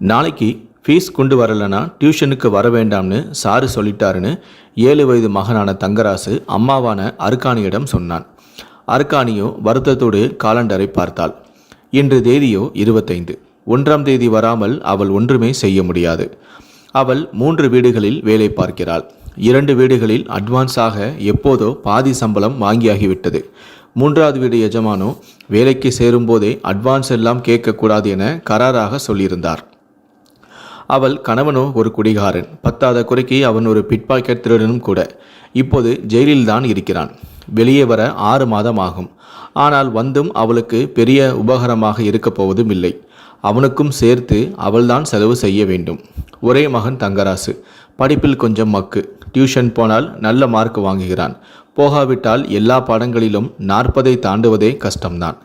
நாளைக்கு ஃபீஸ் கொண்டு வரலனா டியூஷனுக்கு வர வேண்டாம்னு சாரு சொல்லிட்டாருன்னு ஏழு வயது மகனான தங்கராசு அம்மாவான அருக்காணியிடம் சொன்னான். அருக்காணியோ வருத்தத்தோடு காலண்டரை பார்த்தாள். இன்று தேதியோ இருபத்தைந்து. ஒன்றாம் தேதி வராமல் அவள் ஒன்றுமே செய்ய முடியாது. அவள் மூன்று வீடுகளில் வேலை பார்க்கிறாள். இரண்டு வீடுகளில் அட்வான்ஸாக எப்போதோ பாதி சம்பளம் வாங்கியாகிவிட்டது. மூன்றாவது வீடு எஜமானோ வேலைக்கு சேரும்போதே அட்வான்ஸ் எல்லாம் கேட்கக்கூடாது என கராராக சொல்லியிருந்தார். அவள் கணவனோ ஒரு குடிகாரன். பத்தாத குறைக்கு அவன் ஒரு பிட்பாக்கெட் திருடனும் கூட. இப்போது ஜெயிலில் தான் இருக்கிறான். வெளியே வர ஆறு மாதம் ஆகும். ஆனால் வந்தும் அவளுக்கு பெரிய உபகரமாக இருக்கப் போவதும் இல்லை. அவனுக்கும் சேர்த்து அவள்தான் செலவு செய்ய வேண்டும். ஒரே மகன் தங்கராசு. படிப்பில் கொஞ்சம் மக்கு. டியூஷன் போனால் நல்ல மார்க் வாங்குகிறான். போகாவிட்டால் எல்லா பாடங்களிலும் நாற்பதை தாண்டுவதே கஷ்டம்தான்.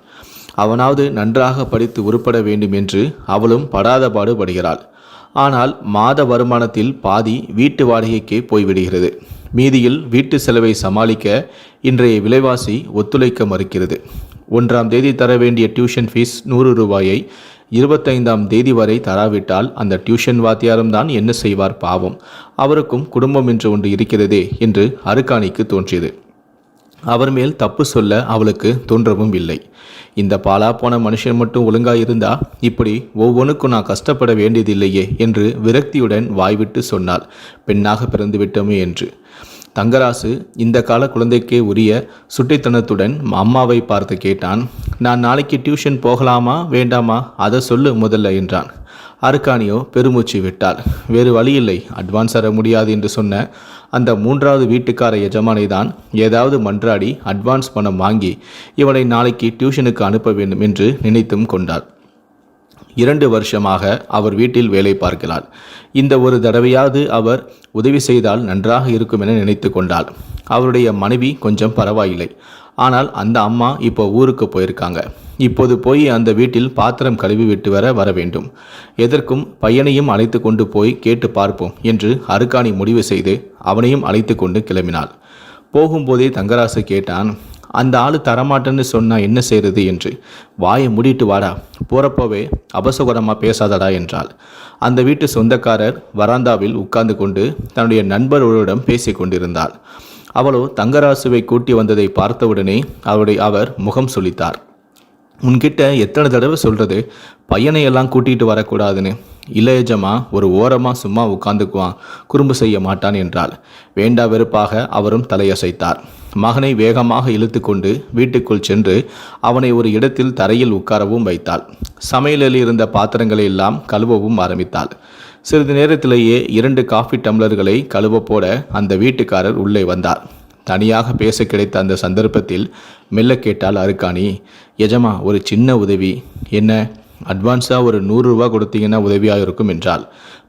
அவனாவது நன்றாக படித்து உருப்பட வேண்டும் என்று அவளும் படாத பாடுபடுகிறாள் ஆனால் மாத வருமானத்தில் பாதி வீட்டு வாடகைக்கே போய்விடுகிறது. மீதியில் வீட்டு செலவை சமாளிக்க இன்றைய விலைவாசி ஒத்துழைக்க மறுக்கிறது. ஒன்றாம் தேதி தர வேண்டிய டியூஷன் ஃபீஸ் நூறு ரூபாயை இருபத்தைந்தாம் தேதி வரை தராவிட்டால் அந்த டியூஷன் வாத்தியாரும் தான் என்ன செய்வார் பாவம். அவருக்கும் குடும்பம் என்று ஒன்று இருக்கிறதே என்று அருக்காணிக்கு தோன்றியது. அவர் மேல் தப்பு சொல்ல அவளுக்கு தோன்றவும் இல்லை. இந்த பாலா போன மனுஷன் மட்டும் ஒழுங்கா இருந்தா இப்படி ஒவ்வொன்றுக்கும் நான் கஷ்டப்பட வேண்டியதில்லையே என்று விரக்தியுடன் வாய்விட்டு சொன்னாள். பெண்ணாக பிறந்து விட்டோமே என்று. தங்கராசு இந்த கால குழந்தைக்கே உரிய சுட்டித்தனத்துடன் அம்மாவை பார்த்து கேட்டான். நான் நாளைக்கு டியூஷன் போகலாமா வேண்டாமா? அதை சொல்லு முதல்ல என்றான். அருக்காணியோ பெருமூச்சு விட்டாள். வேறு வழியில்லை அட்வான்ஸ் தர முடியாது என்று சொன்ன அந்த மூன்றாவது வீட்டுக்கார எஜமானை தான் ஏதாவது மன்றாடி அட்வான்ஸ் பணம் வாங்கி இவனை நாளைக்கு டியூஷனுக்கு அனுப்ப வேண்டும் என்று நினைத்தும் கொண்டார் இரண்டு வருஷமாக அவர் வீட்டில் வேலை பார்க்கிறார் இந்த ஒரு தடவையாவது அவர் உதவி செய்தால் நன்றாக இருக்கும் என நினைத்து கொண்டாள். அவருடைய மனைவி கொஞ்சம் பரவாயில்லை. ஆனால் அந்த அம்மா இப்போ ஊருக்கு போயிருக்காங்க. இப்போது போய் அந்த வீட்டில் பாத்திரம் கழுவி விட்டு வர வர வேண்டும். எதற்கும் பையனையும் அழைத்து கொண்டு போய் கேட்டு பார்ப்போம் என்று அருக்காணி முடிவு செய்து அவனையும் அழைத்து கொண்டு கிளம்பினாள். போகும்போதே தங்கராசு கேட்டான் அந்த ஆள் தரமாட்டேன்னு சொன்னால் என்ன செய்கிறது என்று. வாயை மூடிட்டு வாடா. போகிறப்போவே அபசகுரமாக பேசாதடா என்றாள். அந்த வீட்டு சொந்தக்காரர் வராந்தாவில் உட்கார்ந்து கொண்டு தன்னுடைய நண்பர்களுடன் பேசி கொண்டிருந்தாள் அவளோ தங்கராசுவை கூட்டி வந்ததை பார்த்தவுடனே அவருடைய அவர் முகம் சுளித்தார் உன்கிட்ட எத்தனை தடவை சொல்கிறது பையனை எல்லாம் கூட்டிகிட்டு வரக்கூடாதுன்னு. இல்லை எஜமா ஒரு ஓரமாக சும்மா உட்காந்துக்குவான். குறும்பு செய்ய மாட்டான் என்றாள். வேண்டா வெறுப்பாக அவரும் தலையசைத்தார். மகனை வேகமாக இழுத்து கொண்டு வீட்டுக்குள் சென்று அவனை ஒரு இடத்தில் தரையில் உட்காரவும் வைத்தாள். சமையலில் இருந்த பாத்திரங்களை எல்லாம் கழுவவும் ஆரம்பித்தாள். சிறிது நேரத்திலேயே இரண்டு காஃபி டம்ளர்களை கழுவ போட அந்த வீட்டுக்காரர் உள்ளே வந்தார். தனியாக பேச கிடைத்த அந்த சந்தர்ப்பத்தில் மெல்ல கேட்டால் அருக்காணி எஜமா ஒரு சின்ன உதவி. என்ன அட்வான்ஸாக ஒரு நூறுரூவா கொடுத்தீங்கன்னா உதவியாக இருக்கும் என்றால்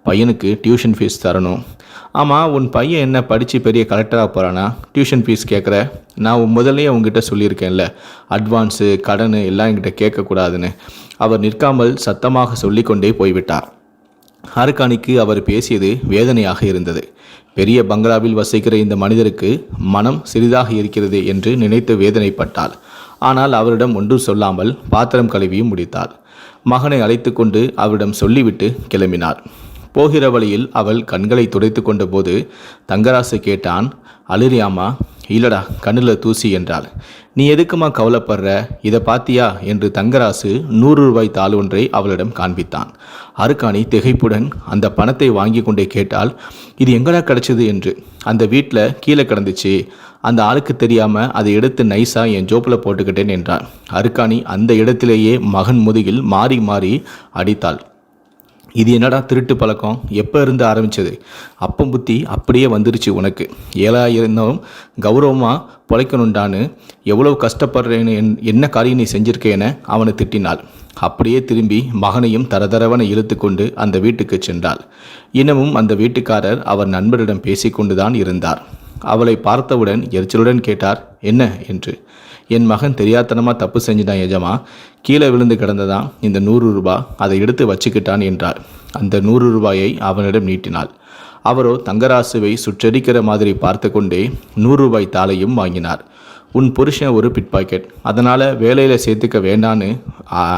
பையனுக்கு டியூஷன் ஃபீஸ் தரணும். ஆமாம் உன் பையன் என்ன படித்து பெரிய கலெக்டராக போகிறானா டியூஷன் ஃபீஸ் கேட்குற நான் உன் முதல்லயே உங்ககிட்ட சொல்லியிருக்கேன்ல. அட்வான்ஸு கடன் எல்லாம் என்கிட்ட கேட்கக்கூடாதுன்னு. அவர் நிற்காமல் சத்தமாக சொல்லிக்கொண்டே போய்விட்டார். ஹாருக்கானிக்கு அவர் பேசியது வேதனையாக இருந்தது. பெரிய பங்களாவில் வசிக்கிற இந்த மனிதருக்கு மனம் சிறிதாக இருக்கிறது என்று நினைத்து வேதனைப்பட்டாள். ஆனால் அவரிடம் ஒன்றும் சொல்லாமல் பாத்திரம் கழுவியும் முடித்தாள். மகனை அழைத்து கொண்டு அவரிடம் சொல்லிவிட்டு கிளம்பினார் போகிற வழியில் அவள் கண்களை துடைத்து கொண்டபோது தங்கராசு கேட்டான் அழுறியாமா இல்லடா கண்ணில் தூசி என்றாள். நீ எதுக்குமா கவலைப்படுற? இதை பாத்தியா? என்று தங்கராசு நூறு ரூபாய் தாள் ஒன்றை அவளிடம் காண்பித்தான். அருக்காணி திகைப்புடன் அந்த பணத்தை வாங்கி கொண்டே கேட்டால் இது எங்கடா கிடச்சிது? என்று. அந்த வீட்டில் கீழே கிடந்துச்சு. அந்த ஆளுக்கு தெரியாமல் அதை எடுத்து நைஸாக என் ஜோப்பில் போட்டுக்கிட்டேன் என்றான். அருக்காணி அந்த இடத்திலேயே மகன் முதுகில் மாறி மாறி அடித்தாள். இது என்னடா திருட்டு பழக்கம்? எப்போ இருந்து ஆரம்பித்தது அப்பம் புத்தி அப்படியே வந்துருச்சு உனக்கு. ஏழாயிருந்தாலும் கௌரவமாக பொழைக்கணுண்டான்னு எவ்வளவு கஷ்டப்படுறேன்னு என் என்ன காரியம் நீ செஞ்சிருக்கேன்னு அவனை திட்டினாள். அப்படியே திரும்பி மகனையும் தரதரவனை இழுத்து கொண்டு அந்த வீட்டுக்கு சென்றாள். இன்னமும் அந்த வீட்டுக்காரர் அவர் நண்பரிடம் பேசிக்கொண்டுதான் இருந்தார். அவளை பார்த்தவுடன் எரிச்சலுடன் கேட்டார் என்ன? என்று. என் மகன் தெரியாத்தனமாக தப்பு செஞ்சுட்டான் எஜமா. கீழே விழுந்து கிடந்ததான் இந்த நூறு ரூபாய் அதை எடுத்து வச்சுக்கிட்டான் என்றார். அந்த நூறு ரூபாயை அவனிடம் நீட்டினாள். அவரோ தங்கராசுவை சுற்றடிக்கிற மாதிரி பார்த்து கொண்டே நூறு ரூபாய் தாளையும் வாங்கினார். உன் புருஷன் ஒரு பிட் பாக்கெட் அதனால் வேலையில் சேர்த்துக்க வேண்டான்னு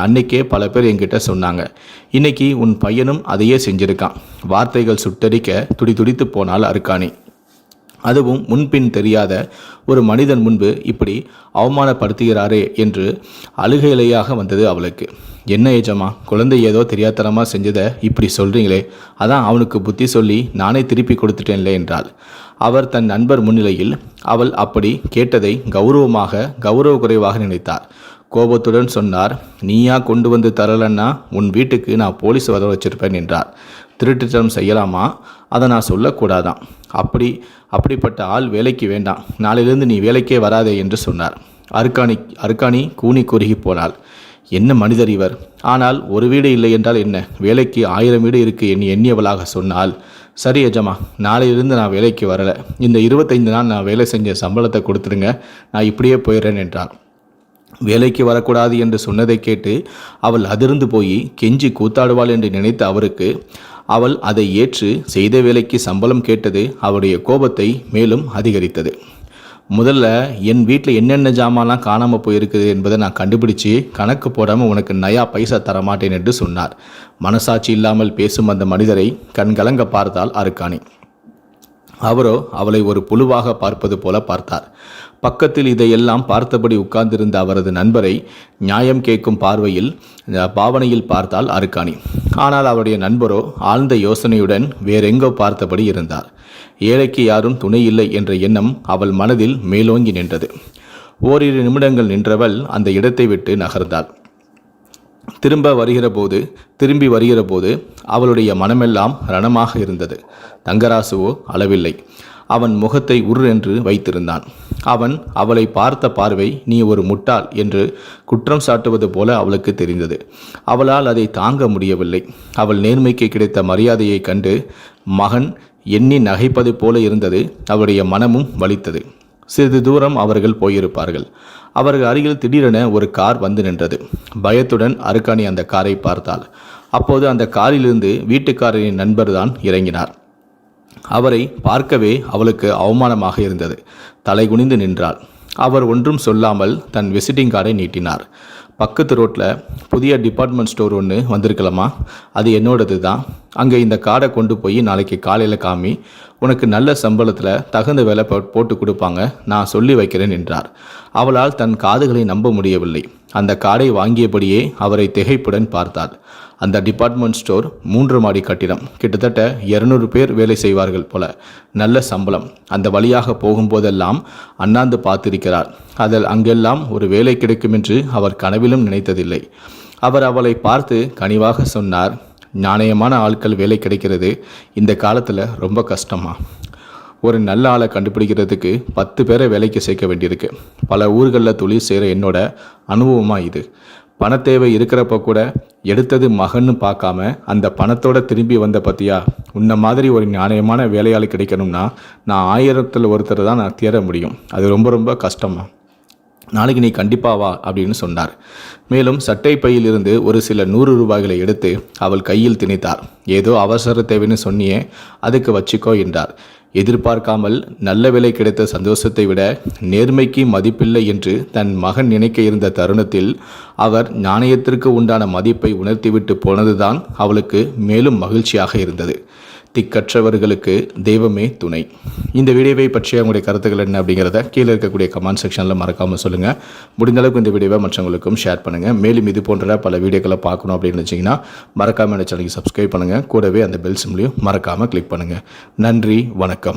அன்னைக்கே பல பேர் என்கிட்ட சொன்னாங்க. இன்னைக்கு உன் பையனும் அதையே செஞ்சிருக்கான். வார்த்தைகள் சுட்டரிக்க துடி துடித்து போனால் அருக்காணி. அதுவும் முன்பின் தெரியாத ஒரு மனிதன் முன்பு இப்படி அவமானப்படுத்துகிறாரே என்று அழுகையிலையாக வந்தது அவளுக்கு. என்ன ஏஜமா குழந்தை ஏதோ தெரியாதனமாக செஞ்சதை இப்படி சொல்கிறீங்களே அதான் அவனுக்கு புத்தி சொல்லி நானே திருப்பி கொடுத்துட்டேன்லே என்றாள். அவர் தன் நண்பர் முன்னிலையில் அவள் அப்படி கேட்டதை கௌரவமாக கௌரவ குறைவாக நினைத்தார். கோபத்துடன் சொன்னார் நீயா கொண்டு வந்து தரலன்னா உன் வீட்டுக்கு நான் போலீஸ் வர வச்சிருப்பேன் என்றார். திருட்டுத்தனம் செய்யலாமா? அதை நான் சொல்லக்கூடாதான். அப்படி அப்படிப்பட்ட ஆள் வேலைக்கு வேண்டாம். நாளையிலிருந்து நீ வேலைக்கே வராதே என்று சொன்னார். அருக்காணி அருக்காணி கூனி குறுகி போனாள். என்ன மனிதர் இவர்? ஆனால் ஒரு வீடு இல்லை என்றால் என்ன? வேலைக்கு ஆயிரம் வீடு இருக்கு என் எண்ணியவளாக சொன்னால் சரி எஜமா நாளையிலிருந்து நான் வேலைக்கு வரலை. இந்த இருபத்தைந்து நாள் நான் வேலை செஞ்ச சம்பளத்தை கொடுத்துருங்க நான் இப்படியே போயிடுறேன் என்றார். வேலைக்கு வரக்கூடாது என்று சொன்னதை கேட்டு அவள் அதிர்ந்து போய் கெஞ்சி கூத்தாடுவாள் என்று நினைத்த அவருக்கு அவள் அதை ஏற்று செய்த வேலைக்கு சம்பளம் கேட்டது அவருடைய கோபத்தை மேலும் அதிகரித்தது. முதல்ல என் வீட்டில் என்னென்ன ஜாமான்லாம் காணாமல் போயிருக்குது என்பதை நான் கண்டுபிடிச்சு கணக்கு போடாமல் உனக்கு நயா பைசா தரமாட்டேன் என்று சொன்னார். மனசாட்சி இல்லாமல் பேசும் அந்த மனிதரை கண்கலங்க பார்த்தால் அருக்காணி. அவரோ அவளை ஒரு புழுவாக பார்ப்பது போல பார்த்தார். பக்கத்தில் இதையெல்லாம் பார்த்தபடி உட்கார்ந்திருந்த அவரது நண்பரை நியாயம் கேட்கும் பார்வையில் பாவனையில் பார்த்தால் அருக்காணி ஆனால் அவருடைய நண்பரோ ஆழ்ந்த யோசனையுடன் வேறெங்கோ பார்த்தபடி இருந்தார். ஏழைக்கு யாரும் துணை இல்லை என்ற எண்ணம் அவள் மனதில் மேலோங்கி நின்றது. ஓரிரு நிமிடங்கள் நின்றவள் அந்த இடத்தை விட்டு நகர்ந்தாள். திரும்ப வருகிற போது திரும்பி வருகிற போது அவளுடைய மனமெல்லாம் ரணமாக இருந்தது. தங்கராசுவோ அளவில்லை. அவன் முகத்தை உர் என்று வைத்திருந்தான். அவன் அவளை பார்த்த பார்வை நீ ஒரு முட்டாள் என்று குற்றம் சாட்டுவது போல அவளுக்கு தெரிந்தது. அவளால் அதை தாங்க முடியவில்லை. அவள் நேர்மைக்கு கிடைத்த மரியாதையைக் கண்டு மகன் எண்ணி நகைப்பது போல இருந்தது. அவருடைய மனமும் வலித்தது. சிறிது தூரம் அவர்கள் போயிருப்பார்கள். அவர்கள் அருகில் திடீரென ஒரு கார் வந்து நின்றது. பயத்துடன் அருக்காணி அந்த காரை பார்த்தாள். அப்போது அந்த காரிலிருந்து வீட்டுக்காரரின் நண்பர்தான் இறங்கினார். அவரை பார்க்கவே அவளுக்கு அவமானமாக இருந்தது. தலை குனிந்து நின்றாள். அவர் ஒன்றும் சொல்லாமல் தன் விசிட்டிங் கார்டை நீட்டினார். பக்கத்து ரோட்டில் புதிய டிபார்ட்மெண்ட் ஸ்டோர் ஒன்று வந்திருக்கலாமா? அது என்னோடது தான் அங்கே இந்த கார்டை கொண்டு போய் நாளைக்கு காலையில் காமி உனக்கு நல்ல சம்பளத்தில் தகுந்த வேலை போ- போட்டு கொடுப்பாங்க நான் சொல்லி வைக்கிறேன் என்றார். அவளால் தன் காதுகளை நம்ப முடியவில்லை. அந்த கார்டை வாங்கியபடியே அவரை திகைப்புடன் பார்த்தாள் அந்த டிபார்ட்மெண்ட் ஸ்டோர் மூன்று மாடி கட்டிடம். கிட்டத்தட்ட இருநூறு பேர் வேலை செய்வார்கள் போல. நல்ல சம்பளம். அந்த வழியாக போகும்போதெல்லாம் அண்ணாந்து பார்த்திருக்கிறார். அதில் அங்கெல்லாம் ஒரு வேலை கிடைக்கும் என்று அவர் கனவிலும் நினைத்ததில்லை. அவர் அவளை பார்த்து கனிவாக சொன்னார் நாணயமான ஆட்கள் வேலை கிடைக்கிறது. இந்த காலத்தில் ரொம்ப கஷ்டமா? ஒரு நல்ல ஆளை கண்டுபிடிக்கிறதுக்கு பத்து பேரை வேலைக்கு சேர்க்க வேண்டியிருக்கு. பல ஊர்களில் தொழில் செய்கிற என்னோட அனுபவமாக இது. பணத்தேவை இருக்கிறப்ப கூட எடுத்தது மகன்னு பார்க்காம அந்த பணத்தோட திரும்பி வந்த பத்தியா? உன்ன மாதிரி ஒரு நியாயமான வேலையாளி கிடைக்கணும்னா நான் ஆயிரத்தில் ஒருத்தர் தான் நான் தேர முடியும். அது ரொம்ப ரொம்ப கஷ்டமாக நாளைக்கு நீ கண்டிப்பாக வா அப்படின்னு சொன்னார். மேலும் சட்டை பையிலிருந்து ஒரு சில நூறு ரூபாய்களை எடுத்து அவள் கையில் திணித்தார். ஏதோ அவசர தேவைன்னு சொன்னியே அதுக்கு வச்சுக்கோ என்றார். எதிர்பார்க்காமல் நல்ல விலை கிடைத்த சந்தோஷத்தை விட நேர்மைக்கு மதிப்பில்லை என்று தன் மகன் நினைக்க இருந்த தருணத்தில் அவர் நாணயத்திற்கு உண்டான மதிப்பை உணர்த்திவிட்டு போனதுதான் அவளுக்கு மேலும் மகிழ்ச்சியாக இருந்தது. திக்கற்றவர்களுக்கு தெய்வமே துணை. இந்த வீடியோவை பற்றிய உங்களுடைய கருத்துக்கள் என்ன அப்படிங்கிறத கீழே இருக்கக்கூடிய கமெண்ட் செக்ஷனில் மறக்காமல் சொல்லுங்கள் முடிந்தளவுக்கு இந்த வீடியோவை மற்றவங்களுக்கும் ஷேர் பண்ணுங்கள் மேலும் இது போன்ற பல வீடியோக்களை பார்க்கணும் அப்படின்னு நினச்சிங்கன்னா மறக்காமல் இந்த சேனலுக்கு சப்ஸ்கிரைப் பண்ணுங்கள் கூடவே அந்த பெல் சிம்லையும் மறக்காமல் கிளிக் பண்ணுங்கள் நன்றி வணக்கம்.